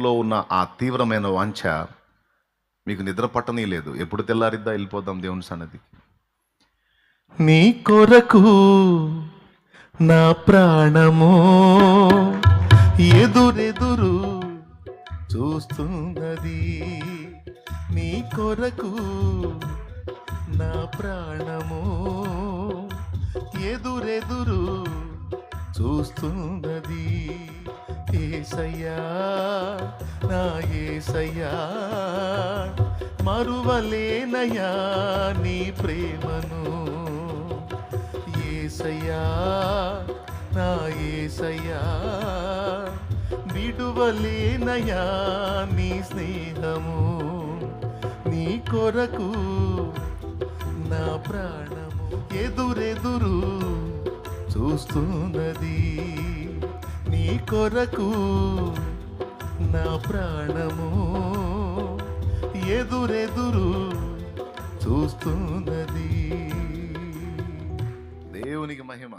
లో ఉన్న ఆ తీవ్రమైన వాంఛ మీకు నిద్ర పట్టనీ లేదు. ఎప్పుడు తెల్లారిద్దా వెళ్ళిపోదాం దేవుని సన్నదికి నీ కొరకు నా ప్రాణము ఎదురెదురు చూస్తున్నది. నీ కొరకు నా ప్రాణము ఎదురెదురు చూస్తున్నది ఏసయ్యా నా ఏసయ్యా మరువలేనయా నీ ప్రేమను. ఏసయ్యా నా ఏసయ్యా విడువలేనయా నీ స్నేహము. నీ కొరకు నా ప్రాణము ఎదురెదురు చూస్తున్నది నీ కొరకు నా ప్రాణము ఎదురెదురు చూస్తున్నది. దేవునికి మహిమ.